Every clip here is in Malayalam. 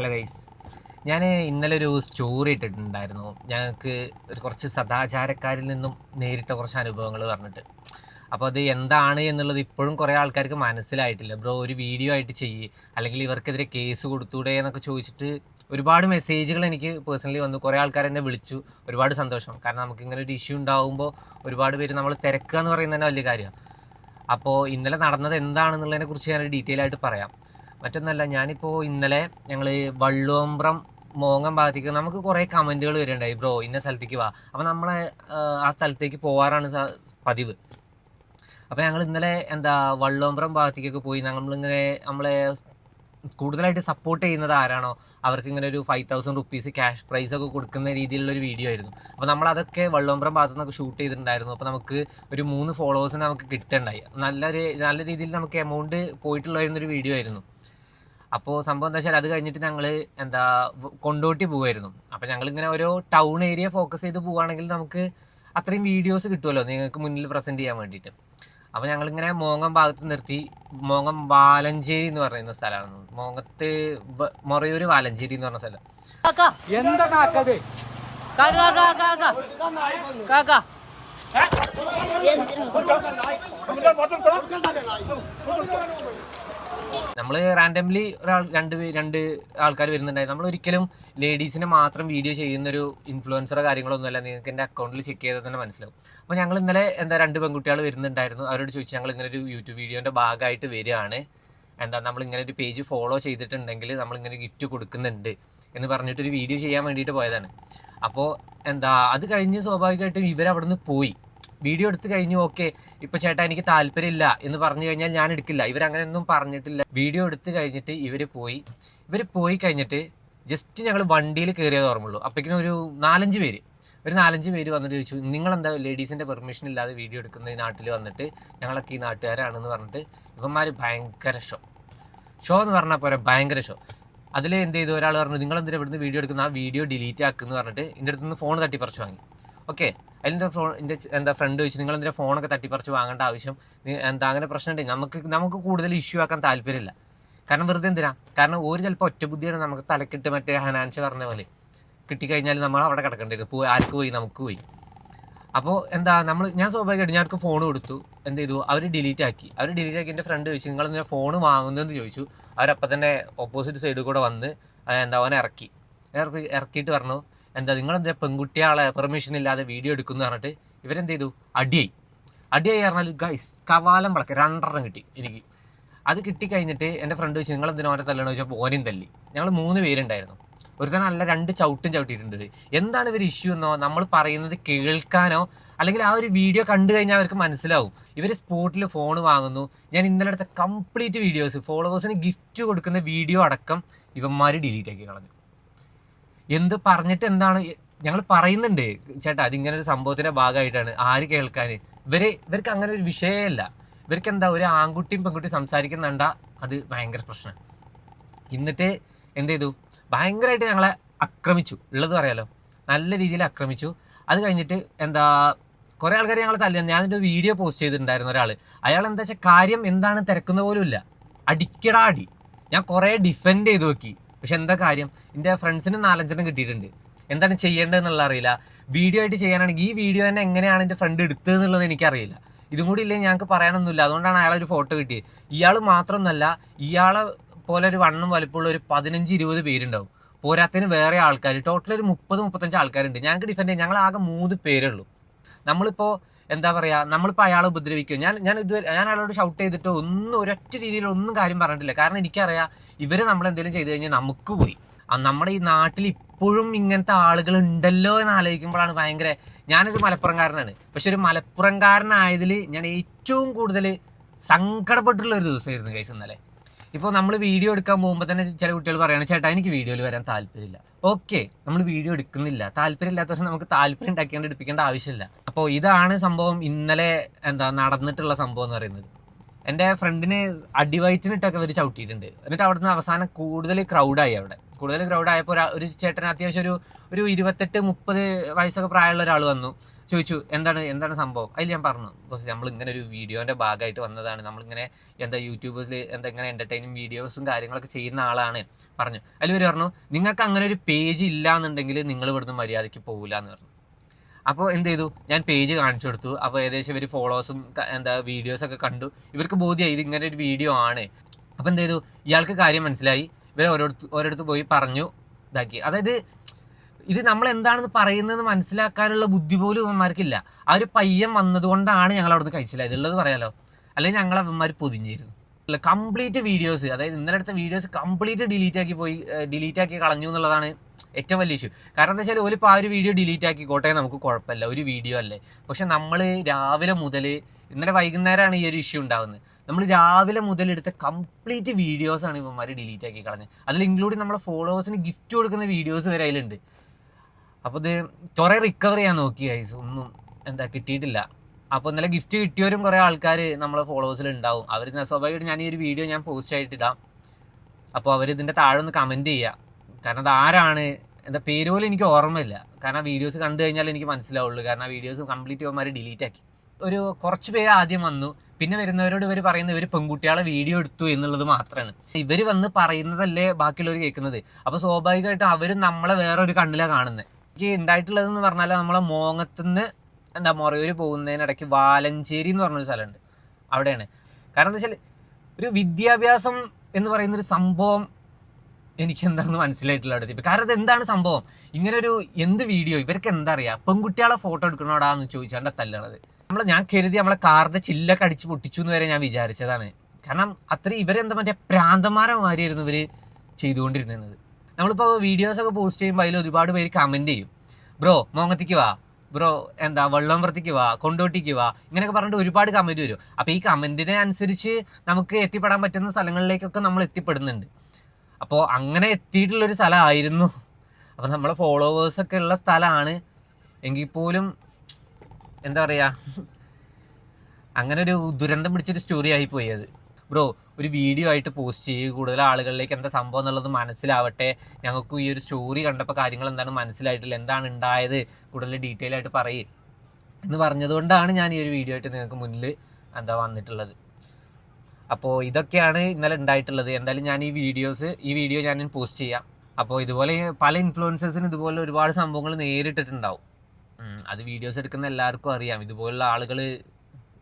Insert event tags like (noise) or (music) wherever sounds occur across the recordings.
ഹലോ ഗൈസ് ഞാൻ ഇന്നലെ ഒരു സ്റ്റോറി ഇട്ടിട്ടുണ്ടായിരുന്നു. ഞങ്ങൾക്ക് ഒരു കുറച്ച് സദാചാരക്കാരിൽ നിന്നും നേരിട്ട കുറച്ച് അനുഭവങ്ങൾ പറഞ്ഞിട്ട്. അപ്പോൾ അത് എന്താണ് എന്നുള്ളത് ഇപ്പോഴും കുറേ ആൾക്കാർക്ക് മനസ്സിലായിട്ടില്ല. ബ്രോ ഒരു വീഡിയോ ആയിട്ട് ചെയ്യ്. അല്ലെങ്കിൽ ഇവർക്കെതിരെ കേസ് കൊടുത്തൂടെ എന്നൊക്കെ ചോദിച്ചിട്ട് ഒരുപാട് മെസ്സേജുകൾ എനിക്ക് പേഴ്സണലി വന്നു. കുറേ ആൾക്കാർ എന്നെ വിളിച്ചു. ഒരുപാട് സന്തോഷം. കാരണം നമുക്ക് ഇങ്ങനെ ഒരു ഇഷ്യൂ ഉണ്ടാകുമ്പോൾ ഒരുപാട് പേര് നമ്മൾ തിരക്കുക എന്ന് പറയുന്നത് തന്നെ വലിയ കാര്യമാണ് അപ്പോൾ ഇന്നലെ നടന്നത് എന്താണെന്നുള്ളതിനെ കുറിച്ച് ഞാൻ ഡീറ്റെയിൽ ആയിട്ട് പറയാം. മറ്റൊന്നല്ല ഞാനിപ്പോൾ ഇന്നലെ ഞങ്ങൾ വള്ളുവമ്പ്രം മോങ്ങം ഭാഗത്തേക്ക് നമുക്ക് കുറേ കമന്റുകൾ വരുന്നുണ്ടായി ബ്രോ ഇന്ന സ്ഥലത്തേക്ക് വാ. അപ്പോൾ നമ്മളെ ആ സ്ഥലത്തേക്ക് പോകാറാണ് സ- പതിവ്. അപ്പോൾ ഞങ്ങൾ ഇന്നലെ എന്താ വള്ളുവമ്പ്രം ഭാഗത്തേക്കൊക്കെ പോയി നമ്മളിങ്ങനെ നമ്മളെ കൂടുതലായിട്ട് സപ്പോർട്ട് ചെയ്യുന്നത് ആരാണോ അവർക്ക് ഇങ്ങനെ ഒരു five thousand rupees cash prize ഒക്കെ കൊടുക്കുന്ന രീതിയിലുള്ള ഒരു വീഡിയോ ആയിരുന്നു. അപ്പോൾ നമ്മൾ അതൊക്കെ വള്ളുവമ്പ്രം ഭാഗത്തു നിന്നൊക്കെ ഷൂട്ട് ചെയ്തിട്ടുണ്ടായിരുന്നു. അപ്പോൾ നമുക്ക് ഒരു മൂന്ന് ഫോളോവേഴ്സിനെ നമുക്ക് കിട്ടണ്ടായി. നല്ലൊരു നല്ല രീതിയിൽ നമുക്ക് എമൗണ്ട് പോയിട്ടുള്ളൊരു വീഡിയോ ആയിരുന്നു. അപ്പോൾ സംഭവം എന്താ വെച്ചാൽ അത് കഴിഞ്ഞിട്ട് ഞങ്ങൾ എന്താ കൊണ്ടോട്ടി പോകുമായിരുന്നു അപ്പോൾ ഞങ്ങൾ ഇങ്ങനെ ഓരോ ടൗൺ ഏരിയ ഫോക്കസ് ചെയ്ത് പോവുകയാണെങ്കിൽ നമുക്ക് അത്രയും വീഡിയോസ് കിട്ടുമല്ലോ നിങ്ങൾക്ക് മുന്നിൽ പ്രസന്റ് ചെയ്യാൻ വേണ്ടിയിട്ട്. അപ്പോൾ ഞങ്ങളിങ്ങനെ മോങ്ങം ഭാഗത്ത് നിർത്തി. മോങ്ങം വാലഞ്ചേരി എന്ന് പറയുന്ന സ്ഥലമാണ്. മോങ്ങത്ത് മൊറയൂർ വാലഞ്ചേരി എന്ന് പറഞ്ഞ സ്ഥലം. എന്താ നമ്മൾ റാൻഡംലി ഒരാൾ രണ്ട് രണ്ട് ആൾക്കാർ വരുന്നുണ്ടായിരുന്നു നമ്മൾ ഒരിക്കലും ലേഡീസിനെ മാത്രം വീഡിയോ ചെയ്യുന്ന ഒരു ഇൻഫ്ലുവൻസറോ കാര്യങ്ങളൊന്നുമല്ല. നിങ്ങൾക്ക് എന്റെ അക്കൗണ്ടിൽ ചെക്ക് ചെയ്താൽ തന്നെ മനസ്സിലാവും. അപ്പോൾ ഞങ്ങൾ ഇന്നലെ എന്താ രണ്ട് പെൺകുട്ടികൾ വരുന്നുണ്ടായിരുന്നു. അവരോട് ചോദിച്ചു ഞങ്ങൾ ഇങ്ങനെ ഒരു യൂട്യൂബ് വീഡിയോന്റെ ഭാഗമായിട്ട് വരികയാണ്. എന്താ നമ്മൾ ഇങ്ങനെ ഒരു പേജ് ഫോളോ ചെയ്തിട്ടുണ്ടെങ്കിൽ നമ്മൾ ഇങ്ങനെ ഗിഫ്റ്റ് കൊടുക്കുന്നുണ്ട് എന്ന് പറഞ്ഞിട്ട് ഒരു വീഡിയോ ചെയ്യാൻ വേണ്ടിയിട്ട് പോയതാണ്. അപ്പോൾ എന്താ അത് കഴിഞ്ഞ് സ്വാഭാവികമായിട്ടും ഇവരവിടുന്ന് പോയി. വീഡിയോ എടുത്തു കഴിഞ്ഞു ഓക്കെ. ഇപ്പൊ ചേട്ടാ എനിക്ക് താല്പര്യമില്ല എന്ന് പറഞ്ഞു കഴിഞ്ഞാൽ ഞാൻ എടുക്കില്ല. ഇവരങ്ങനെ ഒന്നും പറഞ്ഞിട്ടില്ല. വീഡിയോ എടുത്തു കഴിഞ്ഞിട്ട് ഇവർ പോയി. ഇവർ പോയി കഴിഞ്ഞിട്ട് ജസ്റ്റ് ഞങ്ങൾ വണ്ടിയിൽ കയറിയത് ഓർമ്മയുള്ളൂ. അപ്പോഴേക്കും ഒരു നാലഞ്ച് പേര്. ഒരു നാലഞ്ച് പേര് വന്നിട്ട് ചോദിച്ചു നിങ്ങൾ എന്താ ലേഡീസിന്റെ പെർമിഷൻ ഇല്ലാതെ വീഡിയോ എടുക്കുന്ന ഈ നാട്ടിൽ വന്നിട്ട് ഞങ്ങളൊക്കെ ഈ നാട്ടുകാരാണെന്ന് പറഞ്ഞിട്ട് ഇവന്മാർ ഭയങ്കര ഷോ ഷോ എന്ന് പറഞ്ഞാൽ പോരാ ഭയങ്കര ഷോ അതിൽ എന്ത് ചെയ്തു? ഒരാൾ പറഞ്ഞു നിങ്ങൾ എന്തിനാ ഇവിടുന്ന് വീഡിയോ എടുക്കുന്ന? ആ വീഡിയോ ഡിലീറ്റ് ആക്കുമെന്ന് പറഞ്ഞിട്ട് എന്റെ അടുത്ത് നിന്ന് ഫോൺ തട്ടിപ്പറിച്ച് വാങ്ങി. ഓക്കെ. അതിന്റെ ഫോൺ എന്റെ എന്താ ഫ്രണ്ട് ചോദിച്ചു നിങ്ങൾ എന്തിനാ ഫോണൊക്കെ തട്ടിപ്പറിച്ച് വാങ്ങേണ്ട ആവശ്യം? എന്താ അങ്ങനെ പ്രശ്നമുണ്ട്? നമുക്ക് നമുക്ക് കൂടുതൽ ഇഷ്യൂ ആക്കാൻ താല്പര്യമില്ല. കാരണം വെറുതെ എന്തിനാ? കാരണം ഒരു ചിലപ്പോൾ ഒറ്റ ബുദ്ധിയാണ് നമുക്ക് തലക്കിട്ട് മറ്റേ ഹനാൻസ് പറഞ്ഞ പോലെ. കിട്ടിക്കഴിഞ്ഞാൽ നമ്മൾ അവിടെ കിടക്കേണ്ടി വരും. പോയി ആർക്ക് പോയി? നമുക്ക് പോയി. അപ്പോൾ എന്താ നമ്മൾ ഞാൻ സ്വാഭാവികമായിട്ട് ഞാൻ ഫോൺ കൊടുത്തു എന്ത് ചെയ്തു? അവർ ഡിലീറ്റ് ആക്കി. അവർ ഡിലീറ്റ് ആക്കി എന്റെ ഫ്രണ്ട് ചോദിച്ചു നിങ്ങൾ എന്തിനാ ഫോൺ വാങ്ങുന്നതെന്ന് ചോദിച്ചു. അവരപ്പം തന്നെ ഓപ്പോസിറ്റ് സൈഡിൽ കൂടെ വന്ന് എന്താ അവനെ ഇറക്കി. ഇറക്കി ഇറക്കിയിട്ട് പറഞ്ഞു എന്താ നിങ്ങളെന്താ പെൺകുട്ടികളെ പെർമിഷൻ ഇല്ലാതെ വീഡിയോ എടുക്കുന്നു പറഞ്ഞിട്ട് ഇവരെന്ത് ചെയ്തു? അടിയായി. അടിയായി പറഞ്ഞാൽ ഗൈസ് കവാലം വളക്ക് രണ്ടെണ്ണം കിട്ടി എനിക്ക്. അത് കിട്ടിക്കഴിഞ്ഞിട്ട് എന്റെ ഫ്രണ്ട് ചോദിച്ചു നിങ്ങൾ എന്തിനാ ഓരോ തല്ലണോ? ചോദിച്ചപ്പോൾ ഓനും തല്ലി. ഞങ്ങൾ മൂന്ന് പേരുണ്ടായിരുന്നു. ഒരുത്തൻ നല്ല രണ്ട് ചവിട്ടും ചവിട്ടിയിട്ടുണ്ട് എന്താണ് ഇവർ ഇഷ്യൂ എന്നോ നമ്മൾ പറയുന്നത് കേൾക്കാനോ അല്ലെങ്കിൽ ആ ഒരു വീഡിയോ കണ്ടു കഴിഞ്ഞാൽ അവർക്ക് മനസ്സിലാവും. ഇവർ സ്പോട്ടിൽ ഫോൺ വാങ്ങുന്നു. ഞാൻ ഇന്നലെ എടുത്ത കംപ്ലീറ്റ് വീഡിയോസ് ഫോളോവേഴ്സിന് ഗിഫ്റ്റ് കൊടുക്കുന്ന വീഡിയോ അടക്കം ഇവന്മാർ ഡിലീറ്റ് ആക്കി കളഞ്ഞു. എന്ത് പറഞ്ഞിട്ട് എന്താണ്? ഞങ്ങൾ പറയുന്നുണ്ട്. ചേട്ടാ അതിങ്ങനെ ഒരു സംഭവത്തിന്റെ ഭാഗമായിട്ടാണ്. ആര് കേൾക്കാൻ ഇവർ ഇവർക്ക് അങ്ങനെ ഒരു വിഷയമല്ല. ഇവർക്ക് എന്താ ഒരു ആൺകുട്ടിയും പെൺകുട്ടിയും സംസാരിക്കുന്നുണ്ട? അത് ഭയങ്കര പ്രശ്നം. എന്നിട്ട് എന്ത് ചെയ്തു? ഭയങ്കരമായിട്ട് ഞങ്ങളെ ആക്രമിച്ചു. ഉള്ളത് പറയാലോ. നല്ല രീതിയിൽ ആക്രമിച്ചു. അത് കഴിഞ്ഞിട്ട് എന്താ കുറെ ആൾക്കാർ ഞങ്ങൾ തല്ലി ഞാൻ ഒരു വീഡിയോ പോസ്റ്റ് ചെയ്തിട്ടുണ്ടായിരുന്നു ഒരാൾ അയാൾ എന്താ വെച്ചാൽ കാര്യം എന്താണ് തിരക്കുന്ന പോലും ഇല്ല. അടിക്കടാ അടി. ഞാൻ കുറേ ഡിഫെൻഡ് ചെയ്ത് നോക്കി. പക്ഷെ എന്താ കാര്യം? എന്റെ ഫ്രണ്ട്സിന് നാലഞ്ചെണ്ണം കിട്ടിയിട്ടുണ്ട്. എന്താണ് ചെയ്യേണ്ടതെന്നുള്ള അറിയില്ല. വീഡിയോ ആയിട്ട് ചെയ്യാനാണെങ്കിൽ ഈ വീഡിയോ തന്നെ എങ്ങനെയാണ് എന്റെ ഫ്രണ്ട് എടുത്തത് എന്നുള്ളത് എനിക്കറിയില്ല. ഇതും കൂടി ഇല്ലെങ്കിൽ ഞങ്ങൾക്ക് പറയാനൊന്നുമില്ല. അതുകൊണ്ടാണ് അയാൾ ഒരു ഫോട്ടോ കിട്ടിയത്. ഇയാൾ മാത്രമൊന്നുമല്ല ഇയാളെ പോലെ ഒരു വണ്ണം വലിപ്പമുള്ള ഒരു പതിനഞ്ച് ഇരുപത് പേരുണ്ടാവും. പോരാത്തതിന് വേറെ ആൾക്കാർ ടോട്ടൽ ഒരു മുപ്പത് മുപ്പത്തഞ്ച് ആൾക്കാരുണ്ട്. ഞങ്ങൾക്ക് ഡിഫൻഡ് ചെയ്യാം. ഞങ്ങൾ ആകെ മൂന്ന് പേരുള്ളൂ നമ്മളിപ്പോൾ നമ്മളിപ്പോ എന്താ പറയാ നമ്മളിപ്പോ അയാളെ ഉപദ്രവിക്കും. ഞാൻ ഞാൻ ഇത് ഞാൻ അയാളോട് ഷൗട്ട് ചെയ്തിട്ട് ഒന്നും ഒരൊറ്റ രീതിയിൽ ഒന്നും കാര്യം പറഞ്ഞിട്ടില്ല. കാരണം എനിക്കറിയാം ഇവർ നമ്മൾ എന്തെങ്കിലും ചെയ്തു കഴിഞ്ഞാൽ നമുക്ക് പോയി. നമ്മുടെ ഈ നാട്ടിൽ ഇപ്പോഴും ഇങ്ങനത്തെ ആളുകൾ ഉണ്ടല്ലോ എന്ന് ആലോചിക്കുമ്പോഴാണ് ഭയങ്കര ഞാനൊരു മലപ്പുറംകാരനാണ്. പക്ഷെ ഒരു മലപ്പുറംകാരനായതിൽ ഞാൻ ഏറ്റവും കൂടുതൽ സങ്കടപ്പെട്ടുള്ള ഒരു ദിവസമായിരുന്നു കൈസ് ഇന്നലെ. ഇപ്പോൾ നമ്മൾ വീഡിയോ എടുക്കാൻ പോകുമ്പോൾ തന്നെ ചില കുട്ടികൾ പറയുകയാണ് ചേട്ടാ എനിക്ക് വീഡിയോയിൽ വരാൻ താല്പര്യമില്ല. ഓക്കെ നമ്മൾ വീഡിയോ എടുക്കുന്നില്ല. താല്പര്യമില്ലാത്തവരെ നമുക്ക് താല്പര്യം ഉണ്ടാക്കിയാണ്ട് എടുപ്പിക്കേണ്ട ആവശ്യമില്ല. അപ്പോൾ ഇതാണ് സംഭവം ഇന്നലെ എന്താ നടന്നിട്ടുള്ള സംഭവം എന്ന് പറയുന്നത്. എന്റെ ഫ്രണ്ടിന് അടിവയറ്റിനിട്ടൊക്കെ അവർ ചവിട്ടിയിട്ടുണ്ട്. എന്നിട്ട് അവിടുന്ന് അവസാനം കൂടുതൽ ക്രൗഡായി അവിടെ. കൂടുതൽ ക്രൗഡായപ്പോൾ ഒരു ചേട്ടൻ അത്യാവശ്യം ഒരു ഒരു ഇരുപത്തെട്ട് മുപ്പത് വയസ്സൊക്കെ പ്രായമുള്ള ഒരാൾ വന്നു. ചോദിച്ചു എന്താണ് എന്താണ് സംഭവം? അതിൽ ഞാൻ പറഞ്ഞു ബോസ് നമ്മൾ ഇങ്ങനെ ഒരു വീഡിയോന്റെ ഭാഗമായിട്ട് വന്നതാണ്. നമ്മളിങ്ങനെ എന്താ യൂട്യൂബേഴ്സിൽ എന്താ ഇങ്ങനെ എന്റർടൈനിങ് വീഡിയോസും കാര്യങ്ങളൊക്കെ ചെയ്യുന്ന ആളാണ്. പറഞ്ഞു. അതിൽ ഇവർ പറഞ്ഞു നിങ്ങൾക്ക് അങ്ങനെ ഒരു പേജ് ഇല്ല എന്നുണ്ടെങ്കിൽ നിങ്ങൾ ഇവിടുന്ന് മര്യാദയ്ക്ക് പോകില്ല എന്ന് പറഞ്ഞു. അപ്പോൾ എന്ത് ചെയ്തു? ഞാൻ പേജ് കാണിച്ചു കൊടുത്തു. അപ്പോൾ ഏകദേശം ഇവർ ഫോളോവേഴ്സും എന്താ വീഡിയോസൊക്കെ കണ്ടു. ഇവർക്ക് ബോധ്യമായി ഇത് ഇങ്ങനെ ഒരു വീഡിയോ ആണ്. അപ്പോൾ എന്ത് ചെയ്തു? ഇയാൾക്ക് കാര്യം മനസ്സിലായി. ഇവർ ഓരോരുത്ത് ഓരോരുത്ത് പോയി പറഞ്ഞു ഇതാക്കി. അതായത് ഇത് നമ്മൾ എന്താണെന്ന് പറയുന്നത് മനസ്സിലാക്കാനുള്ള ബുദ്ധി പോലും ഇവന്മാർക്കില്ല. ആ ഒരു പയ്യൻ വന്നതുകൊണ്ടാണ് ഞങ്ങൾ അവിടുന്ന് കഴിച്ചില്ല ഇതുള്ളത് പറയാലോ? അല്ലെങ്കിൽ ഞങ്ങൾ അവന്മാർ പൊതിഞ്ഞിരുന്നു. അല്ല കംപ്ലീറ്റ് വീഡിയോസ് അതായത് ഇന്നലെ അടുത്ത വീഡിയോസ് കംപ്ലീറ്റ് ഡിലീറ്റ് ആക്കി പോയി ഡിലീറ്റ് ആക്കി കളഞ്ഞു എന്നുള്ളതാണ് ഏറ്റവും വലിയ ഇഷ്യൂ കാരണം എന്താ വെച്ചാൽ ഒരു ആ ഒരു വീഡിയോ ഡിലീറ്റ് ആക്കിക്കോട്ടെ നമുക്ക് കുഴപ്പമില്ല. ഒരു വീഡിയോ അല്ലേ. പക്ഷെ നമ്മൾ രാവിലെ മുതൽ ഇന്നലെ വൈകുന്നേരമാണ് ഈ ഒരു ഇഷ്യൂ ഉണ്ടാകുന്നത് നമ്മൾ രാവിലെ മുതൽ എടുത്ത കംപ്ലീറ്റ് വീഡിയോസ് ആണ് ഇവന്മാർ ഡിലീറ്റ് ആക്കി കളഞ്ഞത്. അതിൽ ഇൻക്ലൂഡിങ് നമ്മളെ ഫോളോവേഴ്സിന് ഗിഫ്റ്റ് കൊടുക്കുന്ന വീഡിയോസ് വരെ അതിലുണ്ട്. അപ്പോൾ ഇത് കുറേ റിക്കവർ ചെയ്യാൻ നോക്കി ഗൈസ് ഒന്നും എന്താ കിട്ടിയിട്ടില്ല. അപ്പോൾ ഇന്നലെ ഗിഫ്റ്റ് കിട്ടിയവരും കുറേ ആൾക്കാർ നമ്മളെ ഫോളോവേഴ്സിൽ ഉണ്ടാവും അവർ സ്വാഭാവികമായിട്ട് ഞാൻ ഈ ഒരു വീഡിയോ ഞാൻ പോസ്റ്റ് ആയിട്ടിടാം അപ്പോൾ അവർ ഇതിന്റെ താഴെ ഒന്ന് കമന്റ് ചെയ്യുക കാരണം അത് ആരാണ്? എന്താ പേര് പോലും എനിക്ക് ഓർമ്മയില്ല. കാരണം വീഡിയോസ് കണ്ടു കഴിഞ്ഞാൽ എനിക്ക് മനസ്സിലാവുള്ളൂ. കാരണം ആ വീഡിയോസ് കംപ്ലീറ്റ് ഇവന്മാർ ഡിലീറ്റ് ആക്കി. ഒരു കുറച്ച് പേര് ആദ്യം വന്നു. പിന്നെ വരുന്നവരോട് ഇവർ പറയുന്നത് ഇവർ പെൺകുട്ടികളെ വീഡിയോ എടുത്തു എന്നുള്ളത് മാത്രമാണ് ഇവർ വന്ന് പറയുന്നതല്ലേ ബാക്കിയുള്ളവർ കേൾക്കുന്നത്. അപ്പോൾ സ്വാഭാവികമായിട്ടും അവർ നമ്മളെ വേറെ ഒരു കണ്ണിലാണ് കാണുന്നത് എനിക്ക് ഉണ്ടായിട്ടുള്ളതെന്ന് പറഞ്ഞാൽ നമ്മളെ മോങ്ങത്തുനിന്ന് എന്താ മൊറയൂർ പോകുന്നതിനിടയ്ക്ക് വാലഞ്ചേരി എന്ന് പറഞ്ഞൊരു സ്ഥലമുണ്ട് അവിടെയാണ്. കാരണം എന്താ വെച്ചാൽ ഒരു വിദ്യാഭ്യാസം എന്ന് പറയുന്നൊരു സംഭവം എനിക്ക് എന്താണെന്ന് മനസ്സിലായിട്ടില്ല അവിടെ ഇപ്പം. കാരണം എന്താണ് സംഭവം? ഇങ്ങനെ ഒരു എന്ത് വീഡിയോ? ഇവർക്ക് എന്താ അറിയാം പെൺകുട്ടികളെ ഫോട്ടോ എടുക്കണോടാന്ന് ചോദിച്ചാണ്ട് തല്ലണത്. നമ്മൾ ഞാൻ കരുതി നമ്മളെ കാറിന്റെ ചില്ലൊക്കെ അടിച്ച് പൊട്ടിച്ചു എന്ന് വരെ ഞാൻ വിചാരിച്ചതാണ്. കാരണം അത്ര ഇവരെന്താ മറ്റേ പ്രാന്തന്മാരെ മാതിരിയായിരുന്നു ഇവർ ചെയ്തുകൊണ്ടിരുന്നത്. നമ്മളിപ്പോൾ വീഡിയോസ് ഒക്കെ പോസ്റ്റ് ചെയ്യുമ്പോൾ അതിൽ ഒരുപാട് പേര് കമന്റ് ചെയ്യും. ബ്രോ മോങ്ങത്തിക്ക് വാ. ബ്രോ എന്താ വെള്ളം വെള്ളംപുറത്തേക്ക് വാ. കൊണ്ടോട്ടിക്ക് വാ. ഇങ്ങനെയൊക്കെ പറഞ്ഞിട്ട് ഒരുപാട് കമന്റ് വരും. അപ്പോൾ ഈ കമന്റിനെ അനുസരിച്ച് നമുക്ക് എത്തിപ്പെടാൻ പറ്റുന്ന സ്ഥലങ്ങളിലേക്കൊക്കെ നമ്മൾ എത്തിപ്പെടുന്നുണ്ട്. അപ്പോൾ അങ്ങനെ എത്തിയിട്ടുള്ളൊരു സ്ഥലമായിരുന്നു. അപ്പോൾ നമ്മളെ ഫോളോവേഴ്സ് ഒക്കെ ഉള്ള സ്ഥലമാണ്. എങ്കിൽ പോലും എന്താ പറയാ (laughs) അങ്ങനെ ഒരു ദുരന്തം പിടിച്ചൊരു സ്റ്റോറി ആയി പോയി അത്. ബ്രോ ഒരു വീഡിയോ ആയിട്ട് പോസ്റ്റ് ചെയ്യുക കൂടുതൽ ആളുകളിലേക്ക് എന്താ സംഭവം എന്നുള്ളത് മനസ്സിലാവട്ടെ. ഞങ്ങൾക്ക് ഈ ഒരു സ്റ്റോറി കണ്ടപ്പോൾ കാര്യങ്ങൾ എന്താണ് മനസ്സിലായിട്ടില്ല എന്താണ് ഉണ്ടായത് കൂടുതൽ ഡീറ്റെയിൽ ആയിട്ട് പറയും. എന്ന് പറഞ്ഞതുകൊണ്ടാണ് ഞാൻ ഈ ഒരു വീഡിയോ ആയിട്ട് നിങ്ങൾക്ക് മുന്നിൽ എന്താ വന്നിട്ടുള്ളത്. അപ്പോൾ ഇതൊക്കെയാണ് ഇന്നലെ ഉണ്ടായിട്ടുള്ളത് എന്തായാലും ഞാൻ ഈ വീഡിയോസ് ഈ വീഡിയോ ഞാൻ പോസ്റ്റ് ചെയ്യാം. അപ്പോൾ ഇതുപോലെ പല ഇൻഫ്ലുവൻസേഴ്സിന് ഇതുപോലെ ഒരുപാട് സംഭവങ്ങൾ നേരിട്ടിട്ടുണ്ടാവും. അത് വീഡിയോസ് എടുക്കുന്ന എല്ലാവർക്കും അറിയാം. ഇതുപോലുള്ള ആളുകൾ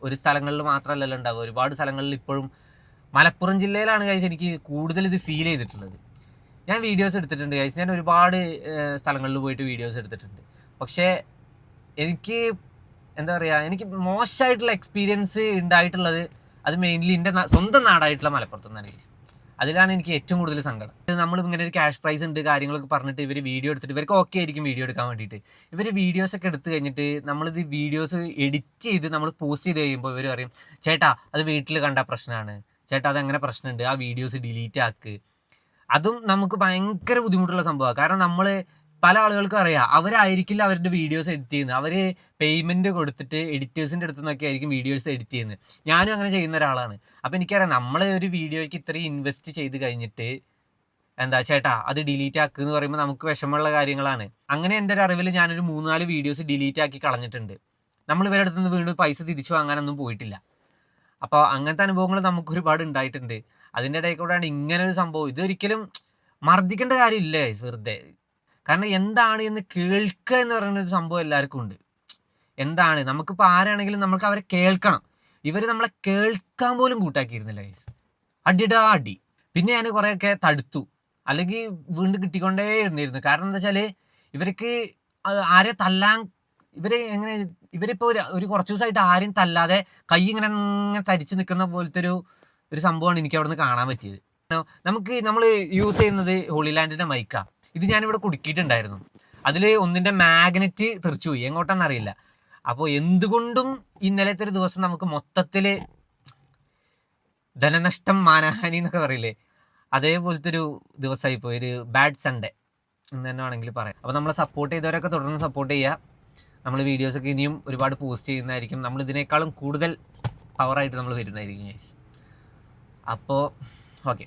ഒരു സ്ഥലങ്ങളിൽ മാത്രമല്ലല്ലോ ഉണ്ടാവും ഒരുപാട് സ്ഥലങ്ങളിൽ ഇപ്പോഴും മലപ്പുറം ജില്ലയിലാണ് കഴിച്ച് എനിക്ക് കൂടുതൽ ഇത് ഫീൽ ചെയ്തിട്ടുള്ളത്. ഞാൻ വീഡിയോസ് എടുത്തിട്ടുണ്ട് കഴിച്ച് ഞാൻ ഒരുപാട് സ്ഥലങ്ങളിൽ പോയിട്ട് വീഡിയോസ് എടുത്തിട്ടുണ്ട്. പക്ഷേ എനിക്ക് എന്താ പറയുക എനിക്ക് മോശമായിട്ടുള്ള എക്സ്പീരിയൻസ് ഉണ്ടായിട്ടുള്ളത് അത് മെയിൻലി എന്റെ സ്വന്തം നാടായിട്ടുള്ള മലപ്പുറത്ത് നിന്നാണ് ഗൈസ് അതിലാണ് എനിക്ക് ഏറ്റവും കൂടുതൽ സങ്കടം. നമ്മൾ ഇങ്ങനെ ഒരു ക്യാഷ് പ്രൈസ് ഉണ്ട് കാര്യങ്ങളൊക്കെ പറഞ്ഞിട്ട് ഇവർ വീഡിയോ എടുത്തിട്ട് ഇവർക്ക് ഓക്കെ ആയിരിക്കും വീഡിയോ എടുക്കാൻ വേണ്ടിയിട്ട്. ഇവർ വീഡിയോസ് ഒക്കെ എടുത്തു കഴിഞ്ഞിട്ട് നമ്മളിത് വീഡിയോസ് എഡിറ്റ് ചെയ്ത് നമ്മൾ പോസ്റ്റ് ചെയ്ത് കഴിയുമ്പോൾ ഇവർ പറയും ചേട്ടാ അത് വീട്ടിൽ കണ്ട പ്രശ്നമാണ് ചേട്ടാ അതങ്ങനെ പ്രശ്നമുണ്ട്? ആ വീഡിയോസ് ഡിലീറ്റ് ആക്ക്. അതും നമുക്ക് ഭയങ്കര ബുദ്ധിമുട്ടുള്ള സംഭവമാണ് കാരണം നമ്മൾ പല ആളുകൾക്കും അറിയാം അവരായിരിക്കില്ല അവരുടെ വീഡിയോസ് എഡിറ്റ് ചെയ്യുന്നത്. അവർ പേയ്മെന്റ് കൊടുത്തിട്ട് എഡിറ്റേഴ്സിന്റെ അടുത്ത് നിന്നൊക്കെ ആയിരിക്കും വീഡിയോസ് എഡിറ്റ് ചെയ്യുന്നത്. ഞാനും അങ്ങനെ ചെയ്യുന്ന ഒരാളാണ്. അപ്പോൾ എനിക്കറിയാം നമ്മൾ ഒരു വീഡിയോയ്ക്ക് ഇത്രയും ഇൻവെസ്റ്റ് ചെയ്ത് കഴിഞ്ഞിട്ട് എന്താ ചേട്ടാ അത് ഡിലീറ്റ് ആക്കുക എന്ന് പറയുമ്പോൾ നമുക്ക് വിഷമമുള്ള കാര്യങ്ങളാണ്. അങ്ങനെ എന്റെ ഒരു അറിവിൽ ഞാനൊരു മൂന്നാൽ വീഡിയോസ് ഡിലീറ്റ് ആക്കി കളഞ്ഞിട്ടുണ്ട്. നമ്മൾ ഇവരുടെ അടുത്തുനിന്ന് വീണ്ടും പൈസ തിരിച്ചു വാങ്ങാനൊന്നും പോയിട്ടില്ല. അപ്പോൾ അങ്ങനത്തെ അനുഭവങ്ങൾ നമുക്ക് ഒരുപാട് ഉണ്ടായിട്ടുണ്ട്. അതിന്റെ ഇടയിൽ കൂടെയാണ് ഇങ്ങനെ ഒരു സംഭവം. ഇതൊരിക്കലും മർദ്ദിക്കേണ്ട കാര്യമില്ല വെറുതെ? കാരണം എന്താണ് എന്ന് കേൾക്കുക എന്ന് പറയുന്ന ഒരു സംഭവം എല്ലാവർക്കും ഉണ്ട്. എന്താണ്? നമുക്കിപ്പോൾ ആരാണെങ്കിലും നമുക്ക് അവരെ കേൾക്കണം. ഇവർ നമ്മളെ കേൾക്കാൻ പോലും കൂട്ടാക്കിയിരുന്നില്ല ഗൈസ് അടിടാ അടി. പിന്നെ ഞാൻ കുറേയൊക്കെ തടുത്തു. അല്ലെങ്കിൽ വീണ്ടും കിട്ടിക്കൊണ്ടേ ഇരുന്നിരുന്നു. കാരണം എന്താ വെച്ചാൽ ഇവർക്ക് ആരെ തല്ലാൻ ഇവരെ എങ്ങനെ ഇവരിപ്പോ ഒരു ഒരു കുറച്ച് ദിവസമായിട്ട് ആരും തല്ലാതെ കൈ ഇങ്ങനെ ഇങ്ങനെ തരിച്ചു നിൽക്കുന്ന പോലത്തെ ഒരു ഒരു സംഭവമാണ് എനിക്ക് അവിടെ നിന്ന് കാണാൻ പറ്റിയത്. നമുക്ക് നമ്മൾ യൂസ് ചെയ്യുന്നത് ഹോളിലാൻഡിന്റെ മൈക്ക ഇത് ഞാനിവിടെ കുടുക്കിയിട്ടുണ്ടായിരുന്നു. അതിൽ ഒന്നിന്റെ മാഗ്നറ്റ് തെറിച്ചു പോയി. എങ്ങോട്ടാണെന്നറിയില്ല അപ്പോൾ എന്തുകൊണ്ടും ഇന്നലത്തെ ഒരു ദിവസം നമുക്ക് മൊത്തത്തിൽ ധനനഷ്ടം മാനഹാനി എന്നൊക്കെ പറയില്ലേ? അതേപോലത്തെ ഒരു ദിവസമായി പോയി ഒരു ബാഡ് സൺഡേ എന്ന് തന്നെ വേണമെങ്കിൽ പറയാം. അപ്പോൾ നമ്മളെ സപ്പോർട്ട് ചെയ്തവരൊക്കെ തുടർന്ന് സപ്പോർട്ട് ചെയ്യുക നമ്മൾ വീഡിയോസൊക്കെ ഇനിയും ഒരുപാട് പോസ്റ്റ് ചെയ്യുന്നതായിരിക്കും. നമ്മൾ ഇതിനേക്കാളും കൂടുതൽ പവറായിട്ട് നമ്മൾ വരുന്നതായിരിക്കും അപ്പോൾ ഓക്കെ